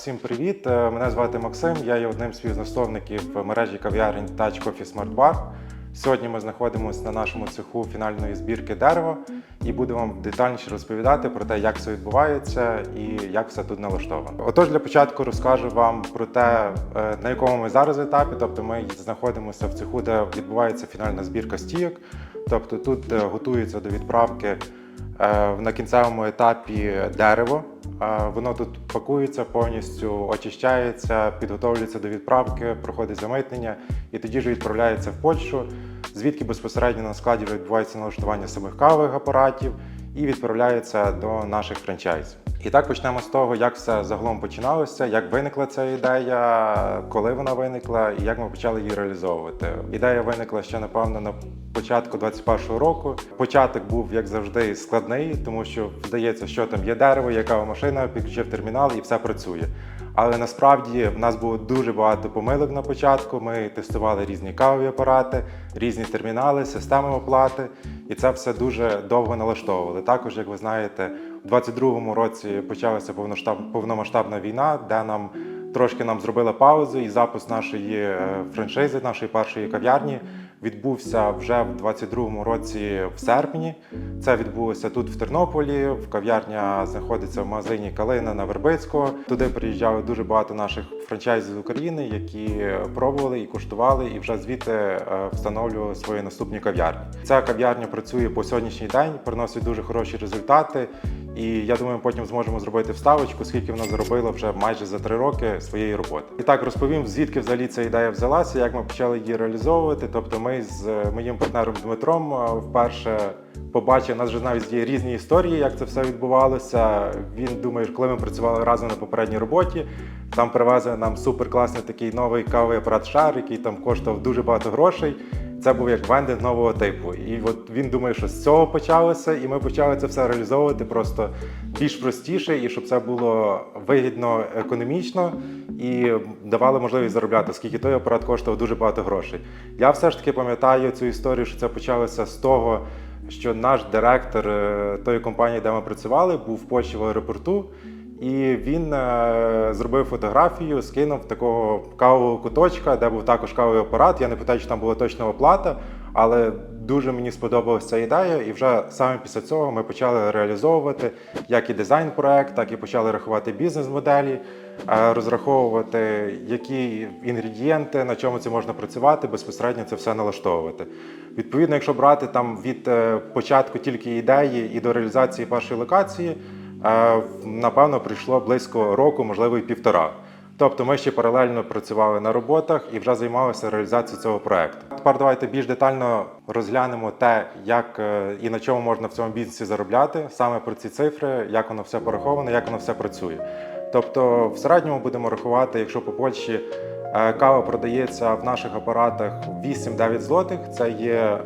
всім привіт. Е, Мене звати Максим. Я є одним з співзасновників мережі кав'ярень Touch Coffee Smart Bar. Сьогодні ми знаходимося на нашому цеху фінальної збірки дерева і буду вам детальніше розповідати про те, як все відбувається і як все тут налаштовано. Отож, для початку розкажу вам про те, е, на якому ми зараз етапі. Тобто, ми знаходимося в цеху, де відбувається фінальна збірка стійок. Тобто тут е, готується до відправки на кінцевому етапі дерево. Е, Воно тут пакується повністю, очищається, підготовлюється до відправки, проходить замитнення і тоді ж відправляється в Польщу, звідки безпосередньо на складі відбувається налаштування самих кавових апаратів і відправляється до наших франчайзів. І так почнемо з того, як все загалом починалося, як виникла ця ідея, коли вона виникла і як ми почали її реалізовувати. Ідея виникла ще напевно на початку 21-го року. Початок був як завжди складний, тому що здається, що там є дерево, кава машина, підключив термінал і все працює. Але насправді в нас було дуже багато помилок на початку. Ми тестували різні кавові апарати, різні термінали, системи оплати, і це все дуже довго налаштовували. Також, як ви знаєте, у 22-му році почалася повномасштабна війна, де нам трошки нам зробили паузу, і запуск нашої е, франшизи, нашої першої кав'ярні відбувся вже в 22-му році в серпні. Це відбулося тут в Тернополі. В кав'ярня знаходиться в магазині Калина на Вербицького. Туди приїжджали дуже багато наших франчайзів з України, які пробували і куштували, і вже звідти е, встановлювали свої наступні кав'ярні. Ця кав'ярня працює по сьогоднішній день, приносить дуже хороші результати. І я думаю, потім зможемо зробити вставочку, скільки вона заробила вже майже за три роки своєї роботи. І так розповім, звідки взагалі ця ідея взялася, як ми почали її реалізовувати. Тобто, ми з е, моїм партнером Дмитром е, вперше побачили, у нас вже навіть є різні історії, як це все відбувалося. Він думає, коли ми працювали разом на попередній роботі, там привезли нам суперкласний такий новий кавовий апарат шар, який там коштував дуже багато грошей. Це був як вендинг нового типу. І от він думає, що з цього почалося, і ми почали це все реалізовувати просто більш простіше, і щоб це було вигідно економічно і давало можливість заробляти, оскільки той апарат коштував дуже багато грошей. Я все ж таки пам'ятаю цю історію, що це почалося з того, що наш директор е, тої компанії, де ми працювали, був в Польщі в аеропорту. І він е, зробив фотографію, скинув такого кавового куточка, де був також кавовий апарат. Я не питаю, чи там була точна оплата, але дуже мені сподобалася ця ідея. І вже саме після цього ми почали реалізовувати як і дизайн-проект, так і почали рахувати бізнес-моделі, е, розраховувати, які інгредієнти, на чому це можна працювати, безпосередньо це все налаштовувати. Відповідно, якщо брати там від е, початку тільки ідеї і до реалізації першої локації. Напевно, прийшло близько року, можливо, і півтора. Тобто ми ще паралельно працювали на роботах і вже займалися реалізацією цього проекту. Тепер давайте більш детально розглянемо те, як е, і на чому можна в цьому бізнесі заробляти, саме про ці цифри, як воно все пораховано, як воно все працює. Тобто, в середньому будемо рахувати, якщо по Польщі е, кава продається в наших апаратах 8-9 злотих, це є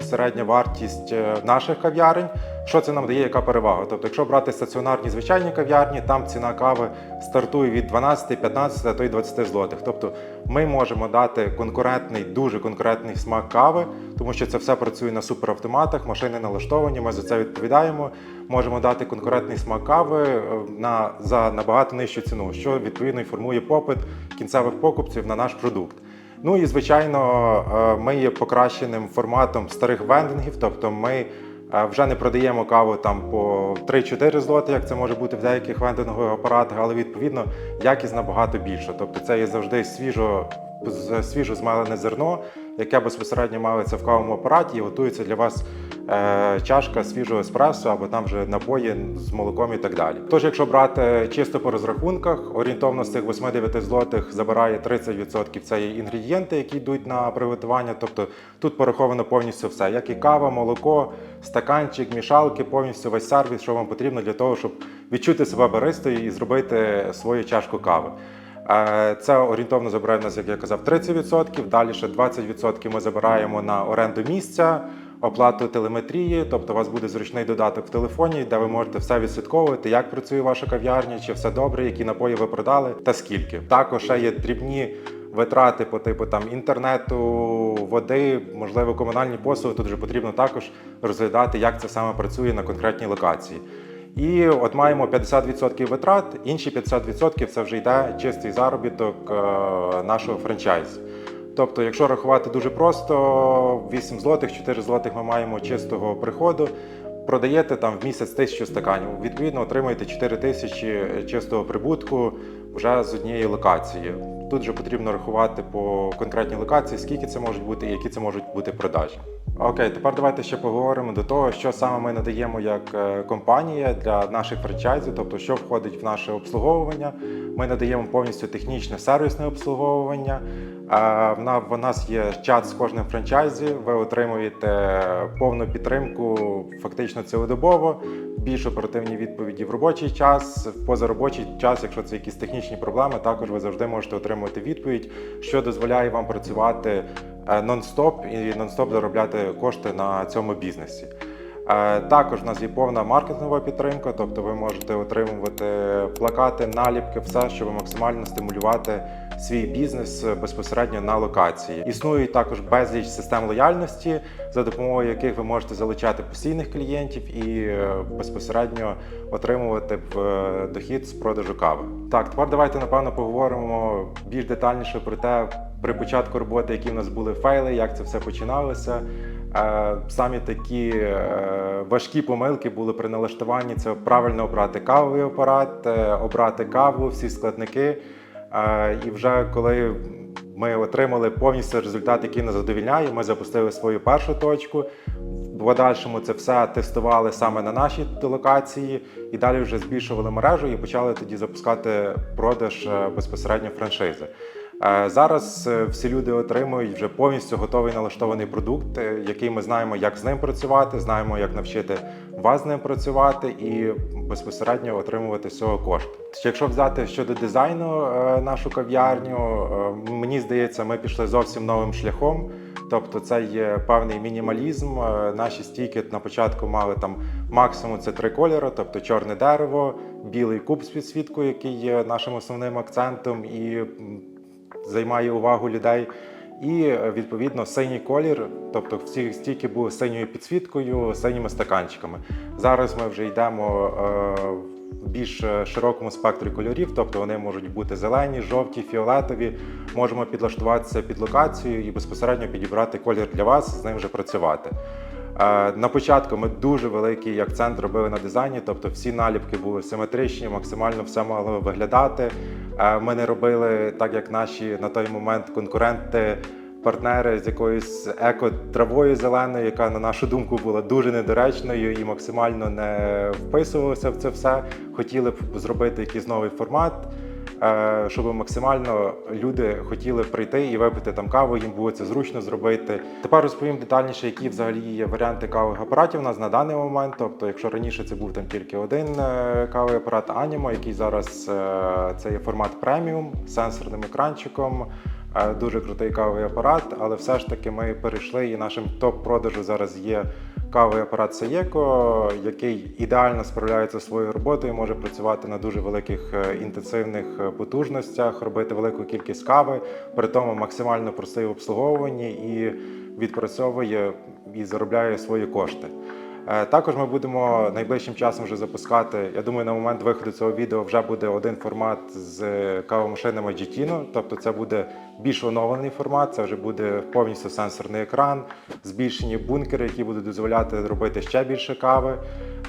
середня вартість е, наших кав'ярень. Що це нам дає, яка перевага? Тобто, якщо брати стаціонарні звичайні кав'ярні, там ціна кави стартує від 12, 15, а то й 20 злотих. Тобто ми можемо дати конкурентний, дуже конкурентний смак кави, тому що це все працює на суперавтоматах, машини налаштовані, ми за це відповідаємо. Можемо дати конкурентний смак кави е, на, за набагато нижчу ціну, що відповідно і формує попит кінцевих покупців на наш продукт. Ну і звичайно, е, ми є покращеним форматом старих вендингів, тобто ми е, вже не продаємо каву там по 3-4 злоти, як це може бути в деяких вендингових апаратах, але відповідно якість набагато більша. Тобто це є завжди свіжо, свіжо змелене зерно, яке безпосередньо малиться в кавовому апараті і готується для вас е, чашка свіжого еспресо або там вже напої з молоком і так далі. Тож, якщо брати чисто по розрахунках, орієнтовно з цих 8-9 злотих забирає 30% це є інгредієнти, які йдуть на приготування. Тобто тут пораховано повністю все, як і кава, молоко, стаканчик, мішалки, повністю весь сервіс, що вам потрібно для того, щоб відчути себе баристою і зробити свою чашку кави. Е, Це орієнтовно забирає в нас, як я казав, 30%. Далі ще 20% ми забираємо на оренду місця, оплату телеметрії. Тобто у вас буде зручний додаток в телефоні, де ви можете все відслідковувати, як працює ваша кав'ярня, чи все добре, які напої ви продали та скільки. Також ще є дрібні витрати по типу там інтернету, води, можливо, комунальні послуги. Тут вже потрібно також розглядати, як це саме працює на конкретній локації. І от маємо 50% витрат, інші 50% це вже йде чистий заробіток е, нашого франчайзу. Тобто, якщо рахувати дуже просто, 8 злотих, 4 злотих ми маємо чистого приходу. Продаєте там в місяць тисячу стаканів. Відповідно, отримуєте 4 тисячі чистого прибутку вже з однієї локації. Тут вже потрібно рахувати по конкретній локації, скільки це можуть бути і які це можуть бути продажі. Окей, тепер давайте ще поговоримо до того, що саме ми надаємо як е, компанія для наших франчайзів, тобто що входить в наше обслуговування. Ми надаємо повністю технічне сервісне обслуговування. Е, В на- нас є чат з кожним франчайзі. Ви отримуєте повну підтримку фактично цілодобово, більш оперативні відповіді в робочий час, в позаробочий час, якщо це якісь технічні проблеми, також ви завжди можете отримувати відповідь, що дозволяє вам працювати нон-стоп і нон-стоп заробляти кошти на цьому бізнесі. Е, Також в нас є повна маркетингова підтримка, тобто ви можете отримувати плакати, наліпки, все, щоб максимально стимулювати свій бізнес безпосередньо на локації. Існують також безліч систем лояльності, за допомогою яких ви можете залучати постійних клієнтів і е, безпосередньо отримувати е, дохід з продажу кави. Так, тепер давайте напевно поговоримо більш детальніше про те, при початку роботи, які в нас були фейли, як це все починалося. Е, Самі такі е, важкі помилки були при налаштуванні. Це правильно обрати кавовий апарат, е, обрати каву, всі складники. І вже коли ми отримали повністю результат, який нас задовільняє, ми запустили свою першу точку. В подальшому це все тестували саме на нашій локації, і далі вже збільшували мережу і почали тоді запускати продаж безпосередньо франшизи. Е, Зараз е, всі люди отримують вже повністю готовий налаштований продукт, е, який ми знаємо, як з ним працювати, знаємо, як навчити вас з ним працювати і безпосередньо отримувати з цього кошти. Якщо взяти щодо дизайну нашу кав'ярню, мені здається, ми пішли зовсім новим шляхом. Тобто це є певний мінімалізм. Наші стійки на початку мали там максимум це три кольори, тобто чорне дерево, білий куб з підсвіткою, який є нашим основним акцентом і займає увагу людей. І е, відповідно синій колір, тобто всі стійки були синьою підсвіткою, синіми стаканчиками. Зараз ми вже йдемо е, в більш е, широкому спектрі кольорів, тобто вони можуть бути зелені, жовті, фіолетові. Можемо підлаштуватися під локацію і безпосередньо підібрати колір для вас, з ним вже працювати. Е, На початку ми дуже великий акцент робили на дизайні, тобто всі наліпки були симетричні, максимально все мало виглядати. Е, Ми не робили так, як наші на той момент конкуренти, партнери з якоюсь еко-травою зеленою, яка, на нашу думку, була дуже недоречною і максимально не вписувалася в це все. Хотіли б зробити якийсь новий формат. Е, Щоб максимально люди хотіли прийти і випити там каву, їм було це зручно зробити. Тепер розповім детальніше, які взагалі є варіанти кавових апаратів у нас на даний момент. Тобто, якщо раніше це був там тільки один кавий кавовий апарат Animo, який зараз е, це є формат преміум з сенсорним екранчиком. Дуже крутий кавовий апарат, але все ж таки ми перейшли і нашим топ-продажу зараз є кавовий апарат Саєко, який ідеально справляється своєю роботою, може працювати на дуже великих е, інтенсивних е, потужностях, робити велику кількість кави, при тому максимально простий в обслуговуванні і відпрацьовує і заробляє свої кошти. Е, Також ми будемо найближчим часом вже запускати. Я думаю, на момент виходу цього відео вже буде один формат з кавомашинами Gitino, тобто це буде більш оновлений формат. Це вже буде повністю сенсорний екран, збільшені бункери, які будуть дозволяти робити ще більше кави.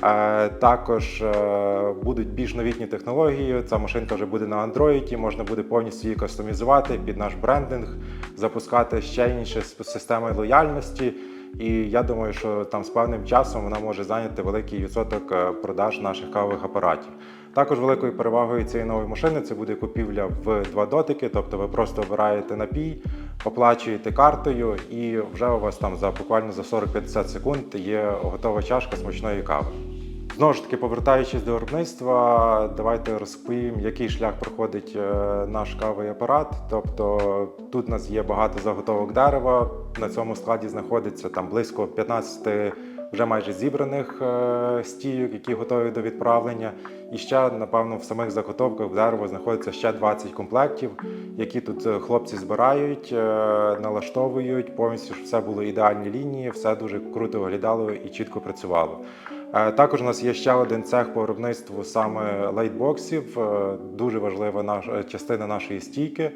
Е, Також е, будуть більш новітні технології. Ця машинка вже буде на Android, можна буде повністю її кастомізувати під наш брендинг, запускати ще інші системи лояльності. І я думаю, що там з певним часом вона може зайняти великий відсоток е, продаж наших кавових апаратів. Також великою перевагою цієї нової машини це буде купівля в два дотики, тобто ви просто обираєте напій, оплачуєте картою, і вже у вас там за буквально за 40-50 секунд є готова чашка смачної кави. Знову ж таки, повертаючись до виробництва, давайте розповім, який шлях проходить е, наш кавовий апарат. Тобто тут у нас є багато заготовок дерева. На цьому складі знаходиться там близько 15 вже майже зібраних е, стійок, які готові до відправлення. І ще, напевно, в самих заготовках дерево знаходиться ще 20 комплектів, які тут е, хлопці збирають, налаштовують повністю, щоб все було ідеальні лінії, все дуже круто виглядало і чітко працювало. Е, Також у нас є ще один цех по виробництву саме лейтбоксів, е, дуже важлива наша частина нашої стійки. Е,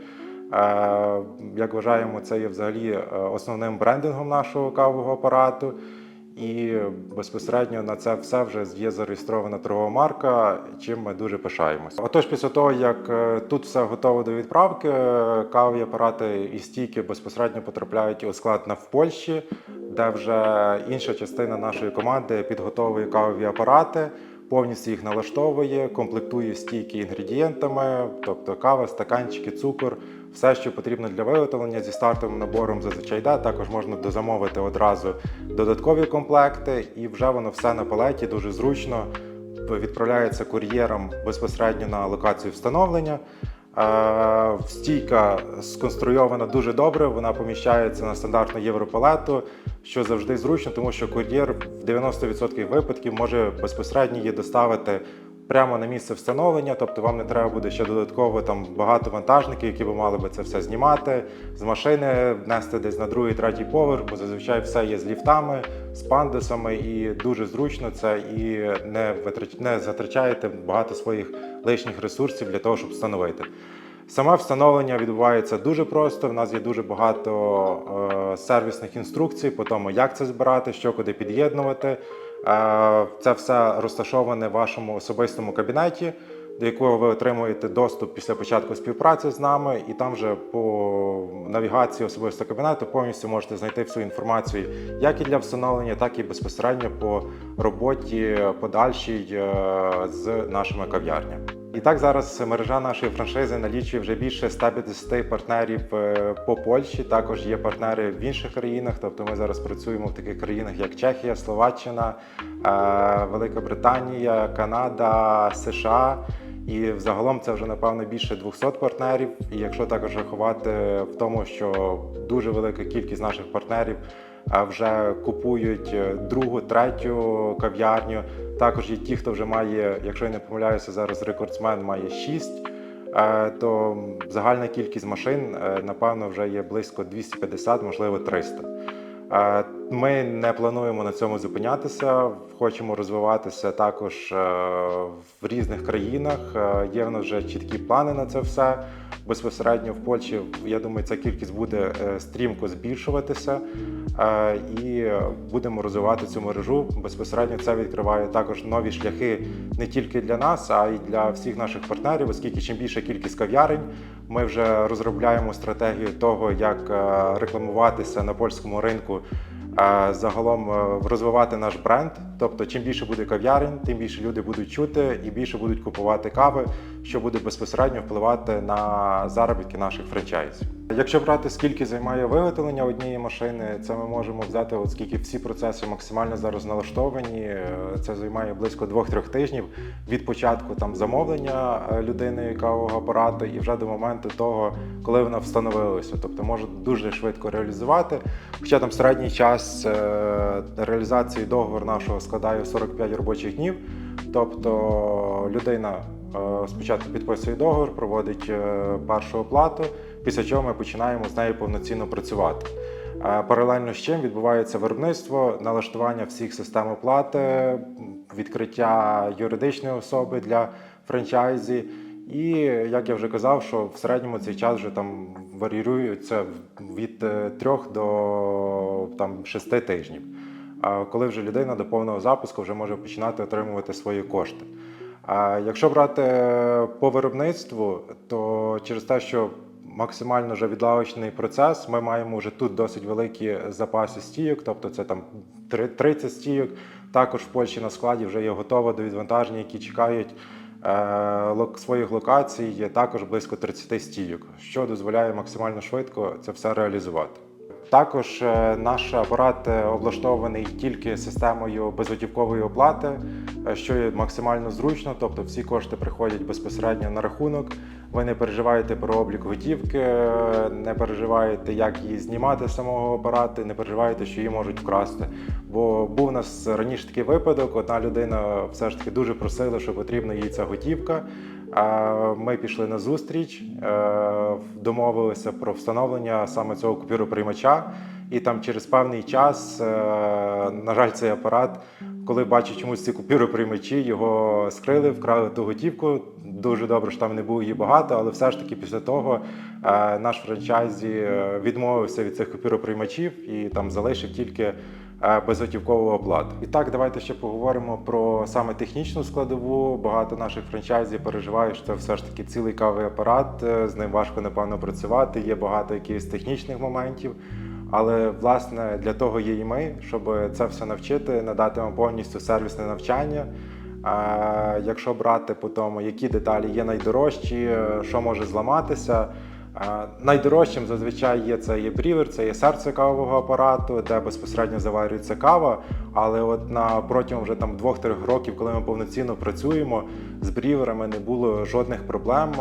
Як вважаємо, це є взагалі е, основним брендингом нашого кавового апарату. І безпосередньо на це все вже є зареєстрована торгова марка, чим ми дуже пишаємося. Отож, після того, як е, тут все готово до відправки, кавові апарати і стійки безпосередньо потрапляють у склад на в Польщі, де вже інша частина нашої команди підготовує кавові апарати, повністю їх налаштовує, комплектує стійки інгредієнтами, тобто кава, стаканчики, цукор. Все, що потрібно для виготовлення зі стартовим набором зазвичай йде. Також можна дозамовити одразу додаткові комплекти, і вже воно все на палеті дуже зручно відправляється кур'єром безпосередньо на локацію встановлення. Е, Стійка сконструйована дуже добре, вона поміщається на стандартну європалету, що завжди зручно, тому що кур'єр в 90% випадків може безпосередньо її доставити прямо на місце встановлення, тобто вам не треба буде ще додатково там багато вантажників, які би мали би це все знімати з машини, внести десь на другий, третій поверх, бо зазвичай все є з ліфтами, з пандусами, і дуже зручно це і не витрач... не затрачаєте багато своїх лишніх ресурсів для того, щоб встановити. Саме встановлення відбувається дуже просто. В нас є дуже багато е, сервісних інструкцій по тому, як це збирати, що куди під'єднувати. Це все розташоване в вашому особистому кабінеті, до якого ви отримуєте доступ після початку співпраці з нами, і там вже по навігації особистого кабінету повністю можете знайти всю інформацію, як і для встановлення, так і безпосередньо по роботі подальшій е, з нашими кав'ярнями. І так зараз мережа нашої франшизи налічує вже більше 150 партнерів е, по Польщі. Також є партнери в інших країнах. Тобто ми зараз працюємо в таких країнах, як Чехія, Словаччина, е, Велика Британія, Канада, США. І взагалом це вже напевно більше 200 партнерів. І якщо також рахувати в тому, що дуже велика кількість наших партнерів вже купують е, другу, третю кав'ярню. Також є ті, хто вже має, якщо я не помиляюся, зараз рекордсмен має 6, то загальна кількість машин, е, напевно, вже є близько 250, можливо 300. Ми не плануємо на цьому зупинятися, хочемо розвиватися також е, в різних країнах. Е, Є в нас вже чіткі плани на це все. Безпосередньо в Польщі, я думаю, ця кількість буде е, стрімко збільшуватися і будемо розвивати цю мережу. Безпосередньо це відкриває також нові шляхи не тільки для нас, а й для всіх наших партнерів, оскільки чим більша кількість кав'ярень, ми вже розробляємо стратегію того, як рекламуватися на польському ринку. Загалом розвивати наш бренд, тобто чим більше буде кав'ярень, тим більше люди будуть чути і більше будуть купувати кави, що буде безпосередньо впливати на заробітки наших франчайзів. Якщо брати скільки займає виготовлення однієї машини, це ми можемо взяти, оскільки всі процеси максимально зараз налаштовані. е, Це займає близько 2-3 тижнів від початку там замовлення е, людини кавового апарату і вже до моменту того, коли вона встановилася. Тобто може дуже швидко реалізувати. Хоча там середній час е, реалізації договору нашого складає 45 робочих днів. Тобто людина спочатку підписує договір, проводить першу оплату, після чого ми починаємо з нею повноцінно працювати. Е, Паралельно з чим відбувається виробництво, налаштування всіх систем оплати, відкриття юридичної особи для франчайзі. І як я вже казав, що в середньому цей час вже там варіюється від 3 до там, 6 тижнів. Коли вже людина до повного запуску вже може починати отримувати свої кошти. Якщо брати по виробництву, то через те, що максимально вже відлавочний процес, ми маємо вже тут досить великі запаси стійок, тобто це там 30 стійок. Також в Польщі на складі вже є готово до відвантаження, які чекають е, своїх локацій, є також близько 30 стійок, що дозволяє максимально швидко це все реалізувати. Також е, наш апарат е, облаштований тільки системою безготівкової оплати, е, що є максимально зручно, тобто всі кошти приходять безпосередньо на рахунок. Ви не переживаєте про облік готівки, не переживаєте, як її знімати з самого апарату, не переживаєте, що її можуть вкрасти. Бо був у нас раніше такий випадок, одна людина все ж таки дуже просила, що потрібна їй ця готівка. Ми пішли на зустріч, е, домовилися про встановлення саме цього купюроприймача. І там через певний час, е, на жаль, цей апарат, коли бачу чомусь ці купюроприймачі, його скрили, вкрали ту готівку. Дуже добре, що там не було її багато, але все ж таки після того е, наш франчайзі відмовився від цих купюроприймачів і там залишив тільки е, безготівкову оплату. І так, давайте ще поговоримо про саме технічну складову. Багато наших франчайзів переживають, що це все ж таки цілий кавий апарат. е, З ним важко напевно працювати. Є багато якихось технічних моментів. Але власне для того є і ми, щоб це все навчити, надати вам повністю сервісне навчання. А якщо брати по тому, які деталі є найдорожчі, е, що може зламатися. Найдорожчим зазвичай є це є брівер, це є серце кавового апарату, де безпосередньо заварюється кава. Але от на протягом вже там двох-трьох років, коли ми повноцінно працюємо, з бріверами не було жодних проблем,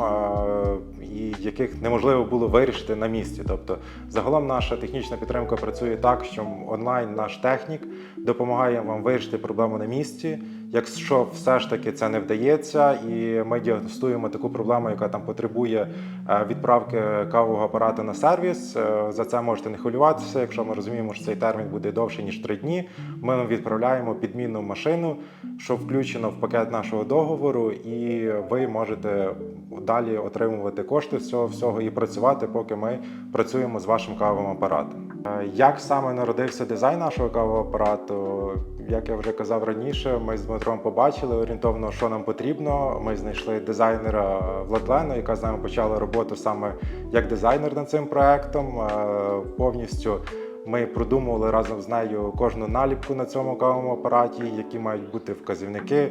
і яких неможливо було вирішити на місці. Тобто, загалом наша технічна підтримка працює так, що онлайн наш технік допомагає вам вирішити проблему на місці. Якщо все ж таки це не вдається, і ми діагностуємо таку проблему, яка там потребує е, відправки кавового апарату на сервіс, е, за це можете не хвилюватися. Якщо ми розуміємо, що цей термін буде довше ніж три дні, ми відправляємо підмінну машину, що включено в пакет нашого договору, і ви можете далі отримувати кошти з цього всього і працювати, поки ми працюємо з вашим кавовим апаратом. Е, Як саме народився дизайн нашого кавового апарату? Як я вже казав раніше, ми з Дмитром побачили орієнтовно, що нам потрібно. Ми знайшли дизайнера Владлену, яка з нами почала роботу саме як дизайнер над цим проектом. Е, Повністю ми продумували разом з нею кожну наліпку на цьому кавовому апараті, які мають бути вказівники,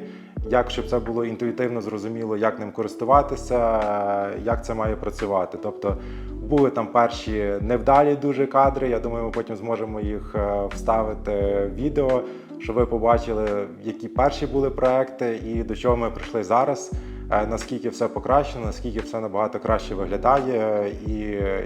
як щоб це було інтуїтивно зрозуміло, як ним користуватися, е, як це має працювати. Тобто були там перші невдалі дуже кадри. Я думаю, ми потім зможемо їх е, вставити в відео, щоб ви побачили, які перші були проекти і до чого ми прийшли зараз. е, Наскільки все покращено, наскільки все набагато краще виглядає, і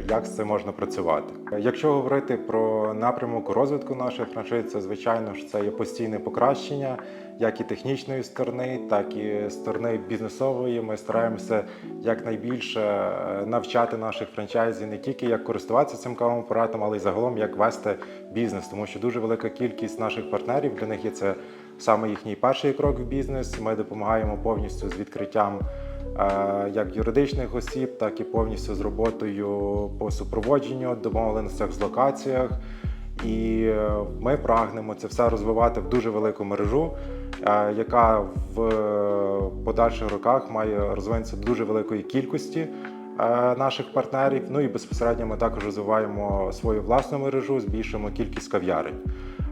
як з цим можна працювати. Якщо говорити про напрямок розвитку нашої франшизи, це звичайно ж це є постійне покращення, як і технічної сторони, так і сторони бізнесової. Ми стараємося якнайбільше е, навчати наших франчайзів не тільки як користуватися цим кавовим апаратом, але й загалом як вести бізнес, тому що дуже велика кількість наших партнерів для них є це саме їхній перший крок в бізнес. Ми допомагаємо повністю з відкриттям е, як юридичних осіб, так і повністю з роботою по супроводженню, домовленостях з локаціях. І е, ми прагнемо це все розвивати в дуже велику мережу, яка в е, подальших роках має розвинутися дуже великої кількості е, наших партнерів. Ну і безпосередньо ми також розвиваємо свою власну мережу, збільшуємо кількість кав'ярень.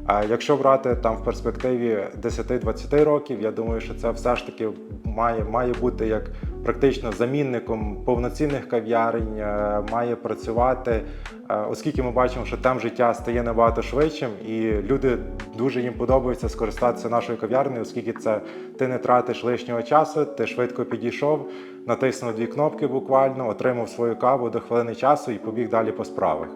А якщо брати там в перспективі 10-20 років, я думаю, що це все ж таки має, має бути як практично замінником повноцінних кав'ярень, е, має працювати, е, оскільки ми бачимо, що темп життя стає набагато швидшим, і люди дуже їм подобається скористатися нашою кав'ярнею, оскільки це ти не тратиш лишнього часу, ти швидко підійшов, натиснув дві кнопки буквально, отримав свою каву до хвилини часу і побіг далі по справах.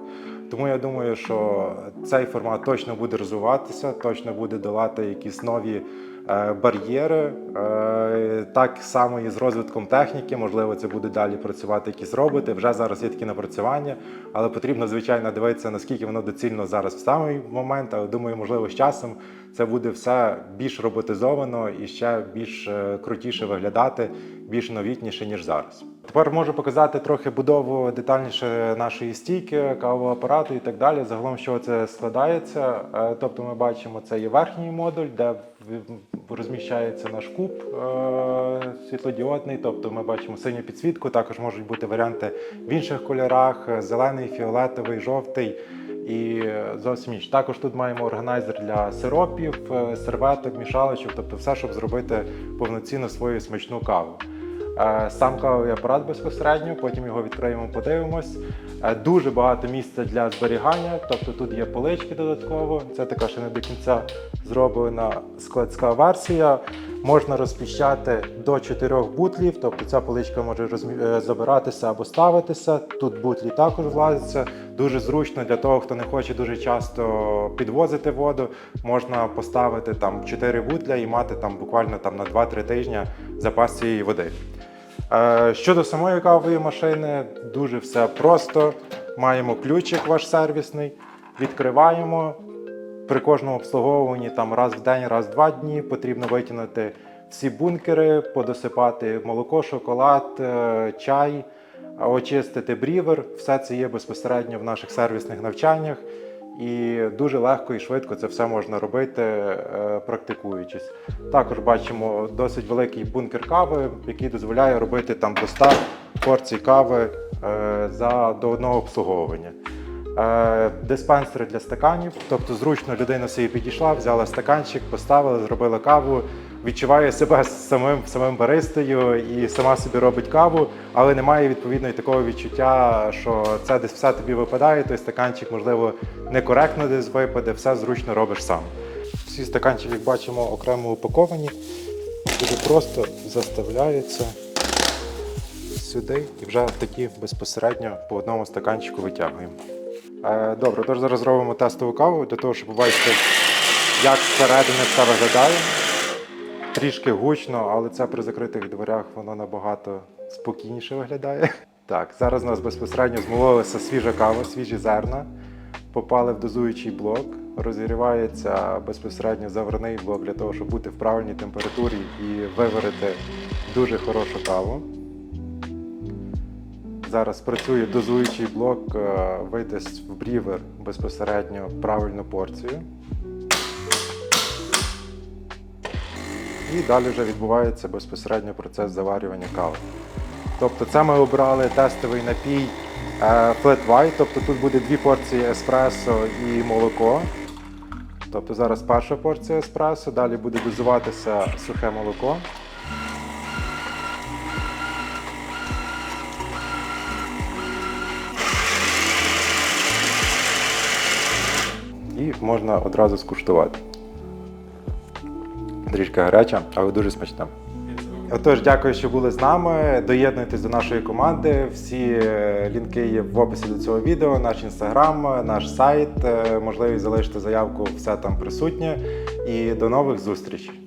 Тому я думаю, що цей формат точно буде розвиватися, точно буде долати якісь нові е, бар'єри. Е, так само і з розвитком техніки, можливо, це буде далі працювати якісь роботи. Вже зараз є такі напрацювання, але потрібно, звичайно, дивитися, наскільки воно доцільно зараз в самий момент. Але думаю, можливо, з часом це буде все більш роботизовано і ще більш е, крутіше виглядати, більш новітніше, ніж зараз. Тепер можу показати трохи будову детальніше нашої стійки, кавового апарату і так далі. Загалом, чого це складається. Е, Тобто, ми бачимо, це є верхній модуль, де розміщається наш куб е, світлодіодний. Тобто, ми бачимо синю підсвітку. Також можуть бути варіанти в інших кольорах: е, зелений, фіолетовий, жовтий. І зовсім інше. Також тут маємо органайзер для сиропів, серветок, мішалочок, тобто все, щоб зробити повноцінно свою смачну каву. Сам кавовий апарат безпосередньо, потім його відкриємо, подивимось. Е, Дуже багато місця для зберігання, тобто тут є полички додатково. Це така ще не до кінця зроблена складська версія. Можна розпіщати до 4 бутлів, тобто ця поличка може розмі- е, забиратися або ставитися. Тут бутлі також влазяться. Дуже зручно для того, хто не хоче дуже часто підвозити воду. Можна поставити там 4 бутля і мати там буквально там на 2-3 тижні запас цієї води. Е, Щодо самої кавової машини, дуже все просто. Маємо ключик ваш сервісний, відкриваємо. При кожному обслуговуванні там раз в день, раз в два дні потрібно витягнути всі бункери, подосипати молоко, шоколад, е, чай, очистити брівер. Все це є безпосередньо в наших сервісних навчаннях. І дуже легко і швидко це все можна робити, е, практикуючись. Також бачимо досить великий бункер кави, який дозволяє робити там до 100 порцій кави е, за до одного обслуговування. Е, Диспенсери для стаканів, тобто зручно людина собі підійшла, взяла стаканчик, поставила, зробила каву, відчуває себе самим самим баристою і сама собі робить каву, але немає відповідно такого відчуття, що це десь все тобі випадає, той стаканчик, можливо, некоректно десь випаде, все зручно робиш сам. Всі стаканчики, як бачимо, окремо упаковані, дуже просто заставляються сюди і вже такі безпосередньо по одному стаканчику витягуємо. Е, Добре, тож зараз зробимо тестову каву для того, щоб побачити, як зсередини все виглядає. Трішки гучно, але це при закритих дверях воно набагато спокійніше виглядає. Так, зараз у нас безпосередньо змололася свіжа кава, свіжі зерна, попали в дозуючий блок, розігрівається безпосередньо заварний блок для того, щоб бути в правильній температурі і виварити дуже хорошу каву. Зараз працює дозуючий блок, е, в брівер безпосередньо правильну порцію. І далі вже відбувається безпосередньо процес заварювання кави. Тобто це ми обрали тестовий напій е, Flat White, тобто тут буде дві порції еспресо і молоко. Тобто зараз перша порція еспресо, далі буде дозуватися сухе молоко. І можна одразу скуштувати. Трішки гаряча, але дуже смачна. Отож, дякую, що були з нами. Доєднуйтесь до нашої команди. Всі е, лінки є в описі до цього відео, наш інстаграм, наш сайт. Е, Можливість залишити заявку, все там присутнє. І до нових зустрічей.